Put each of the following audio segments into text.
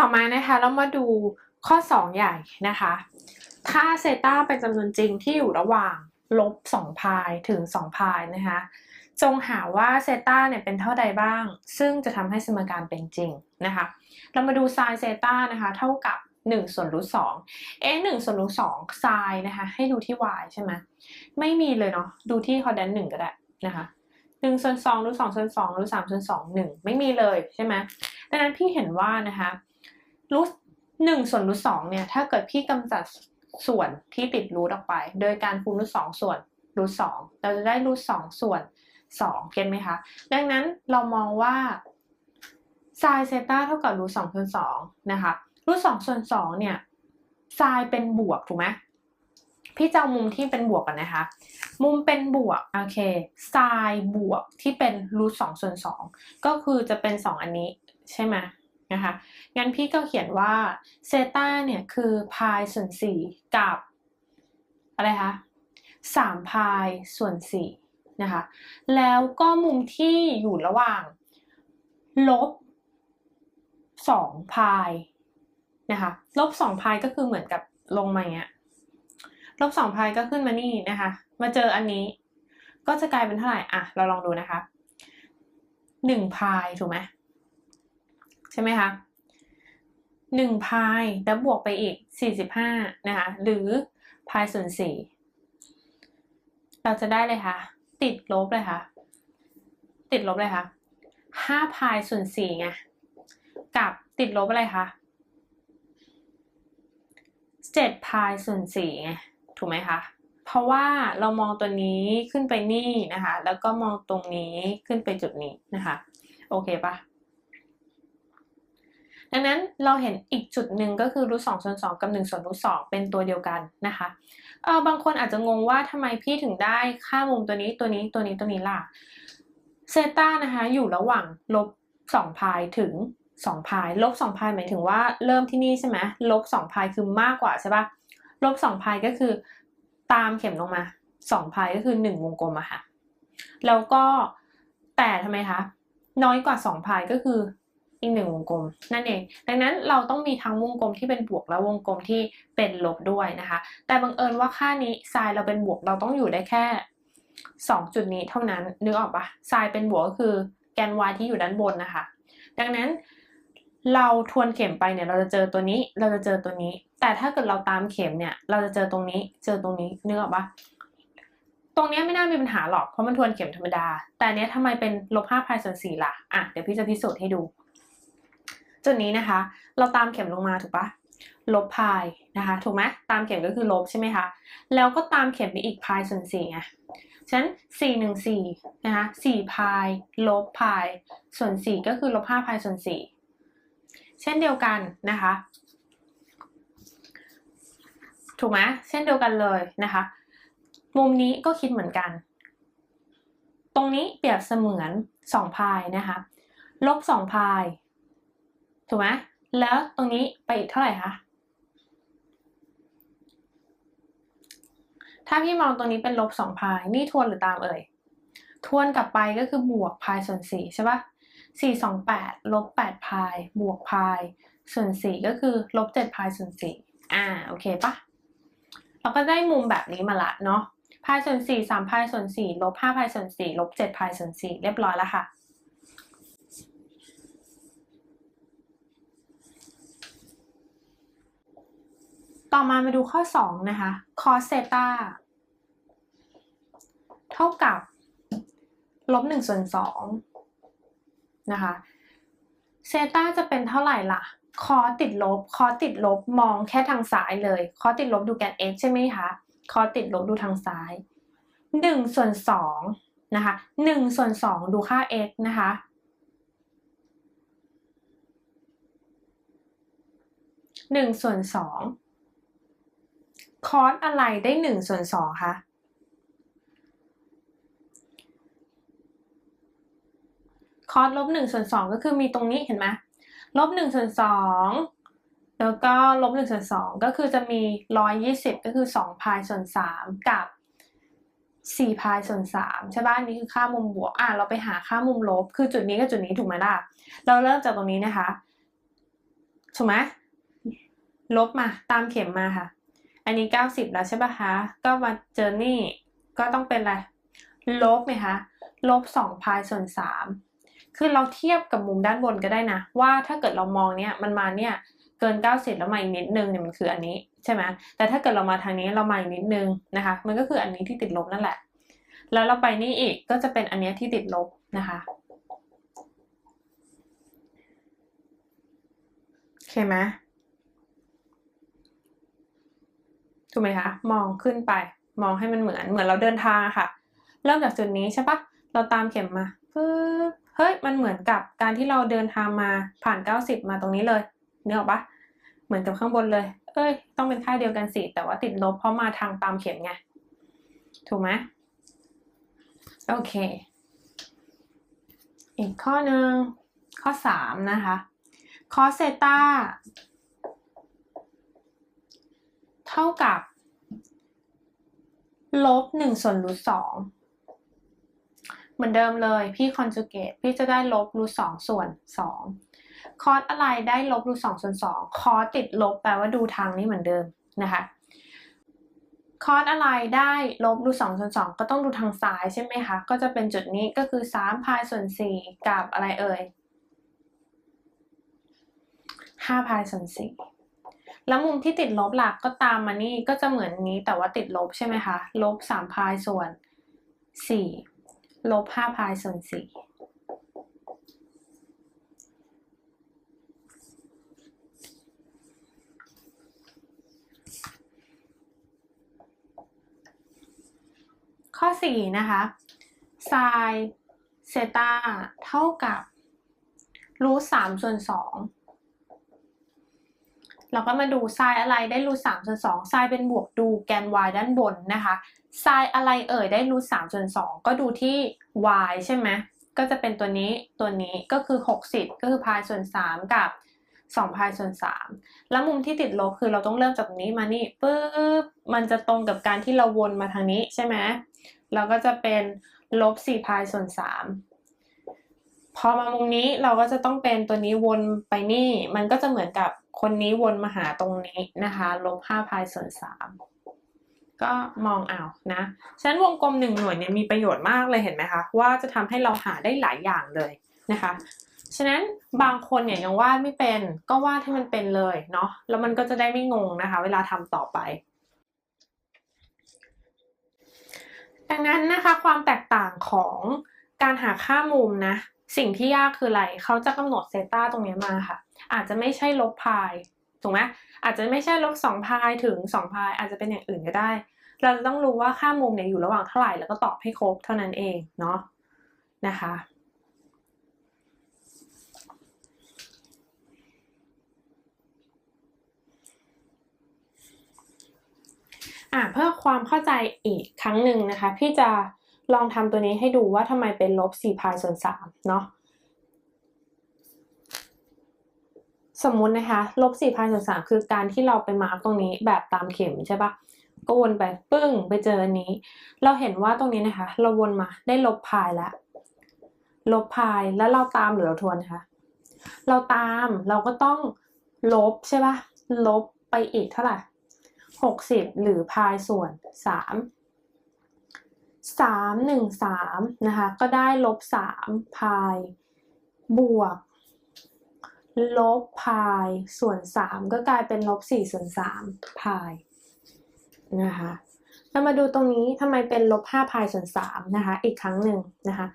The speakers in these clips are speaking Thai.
ต่อมานะคะเรามาดูข้อ 2 ใหญ่นะคะค่าเซต้าเป็นจำนวนจริงที่อยู่ระหว่างลบ2พายถึง2พายนะคะจงหาว่าเซต้าเนี่ยเป็นเท่าใดบ้าง ซึ่งจะทำให้สมการเป็นจริงนะคะ เรามาดูไซน์เซต้านะคะเท่ากับ1ส่วนรูทสองเอ๊ะหนึ่งส่วนรูทสองไซน์นะคะให้ดูที่ y ใช่ไหมไม่มีเลยเนาะดูที่คอแดนหนึ่งก็ได้นะคะหนึ่งส่วนสองรูทสองส่วนสองรูทสามส่วนสองหนึ่งไม่มีเลยใช่ไหมดังนั้นพี่เห็นว่านะคะ รูทหนึ่งส่วนรูทสองเนี่ย ถ้าเกิดพี่กำจัดส่วนที่ติดรูทออกไป โดยการคูณรูทสองส่วนรูทสองเราจะได้รูทสองส่วนสองเก็ตไหมคะ ดังนั้นเรามองว่าไซน์เซต้าเท่ากับรูทสองส่วนสองนะคะรูทสองส่วนสองเนี่ยไซน์เป็นบวกถูกไหมพี่จะเอามุมที่เป็นบวกกันนะคะ มุมเป็นบวก โอเคไซน์บวกที่เป็นรูทสองส่วนสองก็คือจะเป็นสองอันนี้ใช่ไหม นะคะงั้นพี่ก็เขียนว่าเซต้าเนี่ยคือพายส่วนสี่กับอะไรคะสามพายส่วนสี่นะคะแล้วก็มุมที่อยู่ระหว่างลบสองพายนะคะลบสองพายก็คือเหมือนกับลงมาเงี้ยลบสองพายก็ขึ้นมานี่นะคะมาเจออันนี้ก็จะกลายเป็นเท่าไหร่อะเราลองดูนะคะหนึ่งพายถูกไหม ช่ไหมคะหนึ่งพายแล้วบวกไปอีกสี่สิบห้านะคะ หรือพายส่วนสี่เราจะได้เลยค่ะ ติดลบเลยค่ะ ติดลบเลยค่ะห้าพายส่วนสี่ไง กับติดลบอะไรคะเจ็ดพายส่วนสี่ไง ถูกไหมคะ เพราะว่าเรามองตัวนี้ขึ้นไปนี่นะคะ แล้วก็มองตรงนี้ขึ้นไปจุดนี้นะคะ โอเคปะ ดังนั้นเราเห็นอีกจุดหนึ่งก็คือรูทสองส่วนสองกับหนึ่งส่วนรูทสองเป็นตัวเดียวกันนะคะเออบางคนอาจจะงงว่าทำไมพี่ถึงได้ค่ามุมตัวนี้ตัวนี้ตัวนี้ตัวนี้ล่ะเซต้านะคะอยู่ระหว่างลบสองพายถึงสองพายลบสองพายหมายถึงว่าเริ่มที่นี่ใช่ไหมลบสองพายคือมากกว่าใช่ปะลบสองพายก็คือตามเข็มลงมาสองพายก็คือหนึ่งวงกลมอะค่ะแล้วก็แต่ทำไมคะน้อยกว่าสองพายก็คือ อีกหนึ่งวงกลมนั่นเอง ดังนั้นเราต้องมีทั้งวงกลมที่เป็นบวกและวงกลมที่เป็นลบด้วยนะคะ แต่บังเอิญว่าค่านี้ไซน์เราเป็นบวกเราต้องอยู่ได้แค่สองจุดนี้เท่านั้นนึกออกปะไซน์เป็นบวกก็คือแกน y ที่อยู่ด้านบนนะคะ ดังนั้นเราทวนเข็มไปเนี่ยเราจะเจอตัวนี้เราจะเจอตัวนี้ แต่ถ้าเกิดเราตามเข็มเนี่ยเราจะเจอตรงนี้เจอตรงนี้นึกออกปะตรงนี้ไม่น่ามีปัญหาหรอกเพราะมันทวนเข็มธรรมดา แต่เนี้ยทำไมเป็นลบห้าพายส่วนสี่ล่ะ อะ เดี๋ยวพี่จะพิสูจน์ให้ดู จุดนี้นะคะ เราตามเข็มลงมาถูกปะลบพายนะคะ ถูกไหมตามเข็มก็คือลบใช่ไหมคะ แล้วก็ตามเข็มไปอีกพายส่วนสี่ไงฉะนั้นสี่หนึ่งสี่นะคะสี่พายลบพายส่วนสี่ก็คือลบห้าพายส่วนสี่เช่นเดียวกันนะคะ ถูกไหมเช่นเดียวกันเลยนะคะ มุมนี้ก็คิดเหมือนกัน ตรงนี้เปรียบเสมือนสองพายนะคะ ลบสองพาย ถูกไหมแล้วตรงนี้ไปอีกเท่าไหร่คะถ้าพี่มองตรงนี้เป็นลบสองพายนี่ทวนหรือตามเอ่ยทวนกลับไปก็คือบวกพายส่วนสี่ใช่ปะสี่สองแปดลบแปดพายบวกพายส่วนสี่ก็คือลบเจ็ดพายส่วนสี่อ่าโอเคปะเราก็ได้มุมแบบนี้มาละเนาะพายส่วนสี่สามพายส่วนสี่ลบห้าพายส่วนสี่ลบเจ็ดพายส่วนสี่เรียบร้อยแล้วค่ะ ต่อมามาดูข้อ 2 นะคะ cos เซตาเท่ากับลบ1ส่วน2นะคะ เซตาจะเป็นเท่าไหร่ล่ะคอติดลบคอติดลบมองแค่ทางซ้ายเลยคอติดลบดูแกน x ใช่ไหมคะคอติดลบดูทางซ้าย 1 ส่วน2นะคะ1ส่วน2ดูค่า x นะคะ1ส่วน2 คอสอะไรได้หนึ่งส่วนสองคะคอสลบหนึ่งส่วนสองก็คือมีตรงนี้เห็นไหมลบหนึ่งส่วนสองแล้วก็ลบหนึ่งส่วนสองก็คือจะมีร้อยยี่สิบก็คือสองพายส่วนสามกับสี่พายส่วนสามใช่ป่ะนี่คือค่ามุมบวกอะเราไปหาค่ามุมลบ คือจุดนี้กับจุดนี้ถูกไหมล่ะ เราเริ่มจากตรงนี้นะคะ ถูกไหมลบมาตามเข็มมาค่ะ อันนี้ 90 แล้วใช่ปะคะ ก็มาเจอนี่ก็ต้องเป็นอะไร ลบไหมคะลบ2พายส่วน 3 คือเราเทียบกับมุมด้านบนก็ได้นะ ว่าถ้าเกิดเรามองเนี่ยมันมาเนี่ยเกิน 90 แล้วมาอีกนิดนึงเนี่ยมันคืออันนี้ใช่ไหมแต่ถ้าเกิดเรามาทางนี้เรามาอีกนิดนึงนะคะ มันก็คืออันนี้ที่ติดลบนั่นแหละ แล้วเราไปนี่อีกก็จะเป็นอันนี้ที่ติดลบนะคะโอเคไหม ถูกไหมคะมองขึ้นไป มองให้มันเหมือนเหมือนเราเดินทางอะค่ะ เริ่มจากจุดนี้ใช่ปะเราตามเข็มมาปึ๊บเฮ้ยมันเหมือนกับการที่เราเดินทางมาผ่าน 90 มาตรงนี้เลยเนึกออปะเหมือนกับข้างบนเลย เอ้ย ต้องเป็นค่าเดียวกันสิแต่ว่าติดลบเพราะมาทางตามเข็มไงถูกไหมโอเค อีกข้อหนึ่งข้อสามนะคะคอสเซตาเท่ากับ ลบหนึ่งส่วนรูทสองเหมือนเดิมเลยพี่คอนจูเกตพี่จะได้ลบรูทสองส่วนสองคอสอะไรได้ลบรูทสองส่วนสองคอสติดลบแปลว่าดูทางนี้เหมือนเดิมนะคะคอสอะไรได้ลบรูทสองส่วนสองก็ต้องดูทางซ้ายใช่ไหมคะ ก็จะเป็นจุดนี้ก็คือสามพายส่วนสี่กับอะไรเอ่ยห้าพายส่วนสี่ แล้วมุมที่ติดลบหลักก็ตามมานี่ก็จะเหมือนนี้แต่ว่าติดลบใช่ไหมคะ ลบสามพายส่วนสี่ลบห้าพายส่วนสี่ข้อ 4 นะคะไซน์เซตาเท่ากับรูทสามส่วนสอง เราก็มาดูไซน์อะไรได้รูทสามส่วนสองไซน์เป็นบวกดูแกน y ด้านบนนะคะไซน์อะไรเอ่ยได้รูทสามส่วนสองก็ดูที่ y ใช่ไหมก็จะเป็นตัวนี้ตัวนี้ก็คือ 60 ก็คือพายส่วน 3 กับ2พายส่วน 3 แล้วมุมที่ติดลบคือเราต้องเริ่มจากตรงนี้มานี่ปึ๊บมันจะตรงกับการที่เราวนมาทางนี้ใช่ไหมเราก็จะเป็นลบ4พายส่วน 3 พอมามุมนี้เราก็จะต้องเป็นตัวนี้วนไปนี่ มันก็จะเหมือนกับคนนี้วนมาหาตรงนี้นะคะลบ5พายส่วน3ก็มองเอานะฉะนั้นวงกลมหนึ่งหน่วยเนี่ยมีประโยชน์มากเลยเห็นไหมคะ ว่าจะทำให้เราหาได้หลายอย่างเลยนะคะ ฉะนั้นบางคนเนี่ยยังวาดไม่เป็นก็วาดให้มันเป็นเลยเนาะ แล้วมันก็จะได้ไม่งงนะคะ เวลาทำต่อไป ดังนั้นนะคะความแตกต่างของการหาค่ามุมนะ สิ่งที่ยากคืออะไร เขาจะกำหนดเซตาตรงนี้มาค่ะ อาจจะไม่ใช่ลบพายถูกไหมอาจจะไม่ใช่ลบสองพายถึงสองพายอาจจะเป็นอย่างอื่นก็ได้ เราจะต้องรู้ว่าค่ามุมเนี่ยอยู่ระหว่างเท่าไหร่แล้วก็ตอบให้ครบเท่านั้นเองเนาะนะคะอะเพื่อความเข้าใจอีกครั้งหนึ่งนะคะ พี่จะ ลองทำตัวนี้ให้ดูว่าทำไมเป็นลบ4พายส่วน3เนาะสมมุตินะคะลบ4พายส่วน3คือการที่เราไปมาร์กตรงนี้แบบตามเข็มใช่ปะก็วนไปปึ้งไปเจออันนี้ เราเห็นว่าตรงนี้นะคะ เราวนมาได้ลบพายแล้วลบพายแล้วเราตามหรือเราทวนคะเราตามเราก็ต้องลบใช่ปะลบไปอีกเท่าไหร่หกสิบหรือพายส่วนสาม สามหนึ่งสามนะคะก็ได้ลบสามพายบวกลบพายส่วนสามก็กลายเป็นลบสี่ส่วนสามพายนะคะเรามาดูตรงนี้ทำไมเป็นลบห้าพายส่วนสามนะคะอีกครั้งหนึ่งนะคะ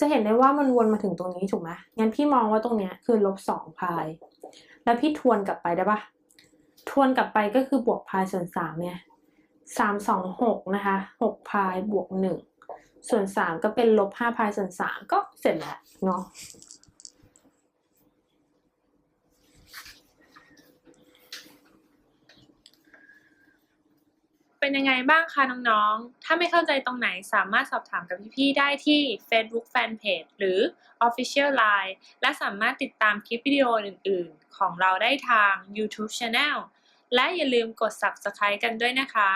จะเห็นได้ว่ามันวนมาถึงตรงนี้ถูกไหมงั้นพี่มองว่าตรงเนี้ยคือลบสองพาย แล้วพี่ทวนกลับไปได้ปะทวนกลับไปก็คือบวกพายส่วนสามเนี่ย สามสองหกนะคะหกพายบวกหนึ่งส่วนสามก็เป็นลบห้าพายส่วนสามก็เสร็จแล้วเนาะเป็นยังไงบ้างคะน้องๆ ถ้าไม่เข้าใจตรงไหนสามารถสอบถามกับพี่ๆ ได้ที่ Facebook Fanpage หรือ Official Line และสามารถติดตามคลิปวิดีโออื่นๆ ของเราได้ทาง YouTube Channel และอย่าลืมกด Subscribe กันด้วยนะคะ